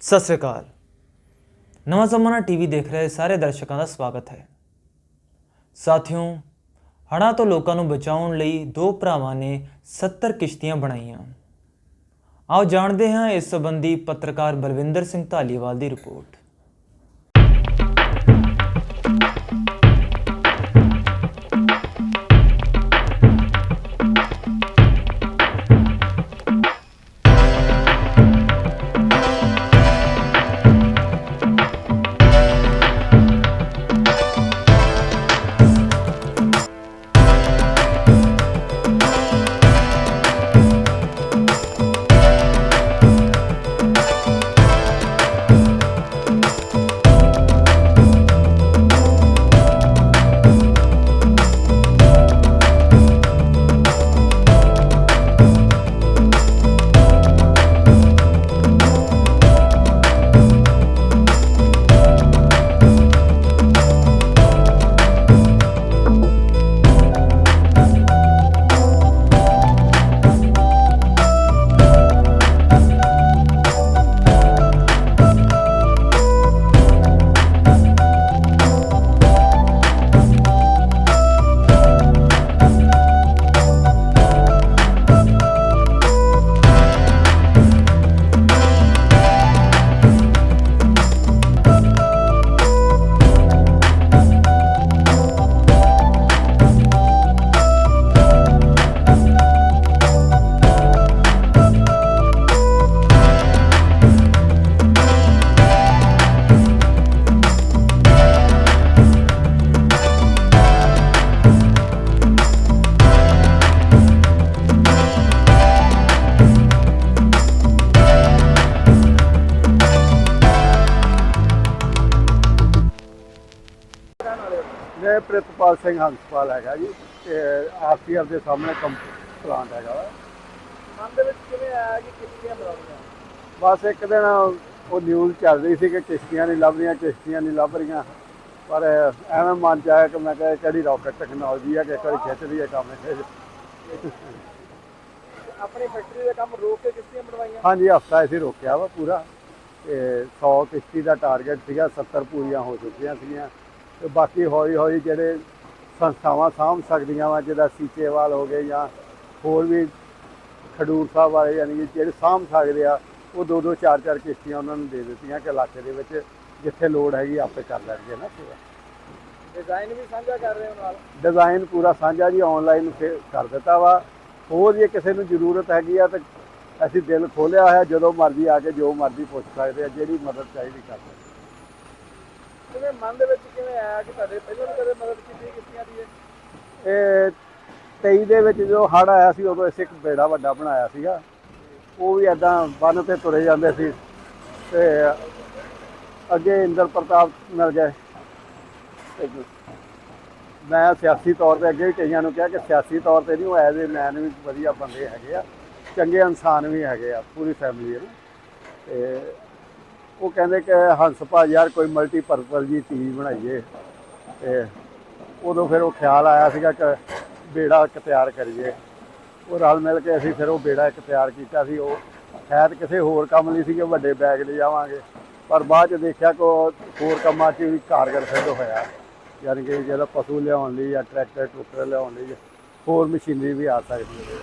ਸਤਿ ਸ੍ਰੀ ਅਕਾਲ। ਨਵਾਂ ਜ਼ਮਾਨਾ ਟੀਵੀ ਦੇਖ ਰਹੇ ਸਾਰੇ ਦਰਸ਼ਕਾਂ ਦਾ ਸਵਾਗਤ ਹੈ। ਸਾਥੀਓ, ਹੜ੍ਹਾਂ ਤੋਂ ਲੋਕਾਂ ਨੂੰ ਬਚਾਉਣ ਲਈ ਦੋ ਭਰਾਵਾਂ ਨੇ 70 ਕਿਸ਼ਤੀਆਂ ਬਣਾਈਆਂ। ਆਓ ਜਾਣਦੇ ਹਾਂ ਇਸ ਸੰਬੰਧੀ ਪੱਤਰਕਾਰ ਬਲਵਿੰਦਰ ਸਿੰਘ ਧਾਲੀਵਾਲ ਦੀ ਰਿਪੋਰਟ। ਪ੍ਰਿਤਪਾਲ ਸਿੰਘ ਹੰਸਪਾਲ ਹੈਗਾ ਜੀ ਤੇ ਆਰਸੀਐਫ ਦੇ ਸਾਹਮਣੇ ਕੰਪ ਪਲਾਂਟ ਹੈਗਾ ਵਾ। ਮਨ ਦੇ ਵਿੱਚ ਕਿਵੇਂ ਆਇਆ ਕਿ ਕਿਸ਼ਤੀਆਂ ਬਣਾਉਣੀਆਂ ਬਸ ਇੱਕ ਦਿਨ ਉਹ ਨਿਊਜ਼ ਚੱਲ ਰਹੀ ਸੀ ਕਿ ਕਿਸ਼ਤੀਆਂ ਨਹੀਂ ਲੱਭ ਰਹੀਆਂ ਕਿਸ਼ਤੀਆਂ ਨਹੀਂ ਲੱਭ ਰਹੀਆਂ। ਪਰ ਐਵੇਂ ਮਨ ਚ ਆਇਆ ਕਿ ਮੈਂ ਕਿਹਾ ਇਹ ਕਿਹੜੀ ਰਾਕਟ ਟੈਕਨੋਲੋਜੀ ਹੈ ਕਿ ਇੱਕ ਵਾਰੀ ਖਿੱਚ ਰਹੀ ਹੈ ਕੰਮ ਇਹ। ਆਪਣੀ ਫੈਕਟਰੀ ਦਾ ਕੰਮ ਰੋਕ ਕੇ ਕਿਸ਼ਤੀਆਂ ਬਣਵਾਈਆਂ? ਹਾਂਜੀ ਹਫਤਾ ਅਸੀਂ ਰੋਕਿਆ ਵਾ ਪੂਰਾ। ਤੇ 100 ਕਿਸ਼ਤੀ ਦਾ ਟਾਰਗੇਟ ਸੀਗਾ 70 ਪੂਰੀਆਂ ਹੋ ਚੁੱਕੀਆਂ ਸੀਗੀਆਂ। ਤੇ ਬਾਕੀ ਹੌਲੀ ਹੌਲੀ ਜਿਹੜੇ ਸੰਸਥਾਵਾਂ ਸਾਂਭ ਸਕਦੀਆਂ ਵਾ ਜਿਹਦਾ ਸੀਚੇਵਾਲ ਹੋ ਗਏ ਜਾਂ ਹੋਰ ਵੀ ਖਡੂਰ ਸਾਹਿਬ ਵਾਲੇ ਯਾਨੀ ਕਿ ਜਿਹੜੇ ਸਾਂਭ ਸਕਦੇ ਆ ਉਹ ਦੋ ਦੋ ਚਾਰ ਚਾਰ ਕਿਸ਼ਤੀਆਂ ਉਹਨਾਂ ਨੂੰ ਦੇ ਦਿੱਤੀਆਂ ਕਿ ਇਲਾਕੇ ਦੇ ਵਿੱਚ ਜਿੱਥੇ ਲੋੜ ਹੈਗੀ ਆਪੇ ਕਰ ਲੈਣਗੇ ਨਾ ਸੇਵਾ। ਡਿਜ਼ਾਈਨ ਵੀ ਸਾਂਝਾ ਕਰ ਰਹੇ ਹੋ ਨਾਲ? ਡਿਜ਼ਾਈਨ ਪੂਰਾ ਸਾਂਝਾ ਜੀ ਆਨਲਾਈਨ ਕਰ ਦਿੱਤਾ ਵਾ। ਹੋਰ ਜੇ ਕਿਸੇ ਨੂੰ ਜ਼ਰੂਰਤ ਹੈਗੀ ਆ ਤਾਂ ਅਸੀਂ ਦਿਲ ਖੋਲਿਆ ਹੋਇਆ ਜਦੋਂ ਮਰਜ਼ੀ ਆ ਕੇ ਜੋ ਮਰਜ਼ੀ ਪੁੱਛ ਸਕਦੇ ਆ ਜਿਹੜੀ ਮਦਦ ਚਾਹੀਦੀ ਕਰ ਸਕਦੇ ਕਿਵੇਂ ਮਨ ਦੇ ਵਿੱਚ ਕਿਵੇਂ ਆਇਆ ਕਿ ਤੁਹਾਡੇ ਪਹਿਲਾਂ ਵੀ ਕਦੇ ਮਦਦ ਕੀਤੀ ਕਿਸ਼ਤੀਆਂ ਦੀ ਇਹ? 23 ਦੇ ਵਿੱਚ ਜਦੋਂ ਹੜ ਆਇਆ ਸੀ, ਉਦੋਂ ਅਸੀਂ ਇੱਕ ਬੇੜਾ ਵੱਡਾ ਬਣਾਇਆ ਸੀਗਾ। ਉਹ ਵੀ ਐਦਾਂ ਬੰਨ ਤੇ ਤੁਰੇ ਜਾਂਦੇ ਸੀ ਤੇ ਅੱਗੇ ਇੰਦਰ ਪ੍ਰਤਾਪ ਮਿਲ ਗਏ। ਮੈਂ ਸਿਆਸੀ ਤੌਰ ਤੇ ਅੱਗੇ ਵੀ ਕਈਆਂ ਨੂੰ ਕਿਹਾ ਕਿ ਸਿਆਸੀ ਤੌਰ ਤੇ ਨਹੀਂ, ਉਹ ਐਜ਼ ਏ ਮੈਨ ਵੀ ਵਧੀਆ ਬੰਦੇ ਹੈਗੇ ਆ। ਚੰਗੇ ਇਨਸਾਨ ਵੀ ਹੈਗੇ ਆ, ਪੂਰੀ ਫੈਮਿਲੀ ਹੈ ਨਾ। ਤੇ ਉਹ ਕਹਿੰਦੇ ਕਿ ਹੰਸ ਭਾ ਯਾਰ ਕੋਈ ਮਲਟੀਪਰਪਲ ਜੀ ਚੀਜ਼ ਬਣਾਈਏ। ਤੇ ਉਦੋਂ ਫਿਰ ਉਹ ਖਿਆਲ ਆਇਆ ਸੀਗਾ ਕਿ ਬੇੜਾ ਇੱਕ ਤਿਆਰ ਕਰੀਏ। ਉਹ ਰਲ ਮਿਲ ਕੇ ਅਸੀਂ ਫਿਰ ਉਹ ਬੇੜਾ ਇੱਕ ਤਿਆਰ ਕੀਤਾ ਸੀ। ਉਹ ਸ਼ਾਇਦ ਕਿਸੇ ਹੋਰ ਕੰਮ ਲਈ ਸੀ ਕਿ ਵੱਡੇ ਬੈਗ ਲੈ ਜਾਵਾਂਗੇ ਪਰ ਬਾਅਦ ਚ ਦੇਖਿਆ ਕਿ ਉਹ ਹੋਰ ਕੰਮਾਂ 'ਚ ਵੀ ਕਾਰਗਰ ਸਿੱਧ ਹੋਇਆ। ਯਾਨੀ ਕਿ ਜਿਹੜਾ ਪਸ਼ੂ ਲਿਆਉਣ ਲਈ ਜਾਂ ਟਰੈਕਟਰ ਟਰੂਕਟਰ ਲਿਆਉਣ ਲਈ ਹੋਰ ਮਸ਼ੀਨਰੀ ਵੀ ਆ ਸਕਦੀ ਹੈ।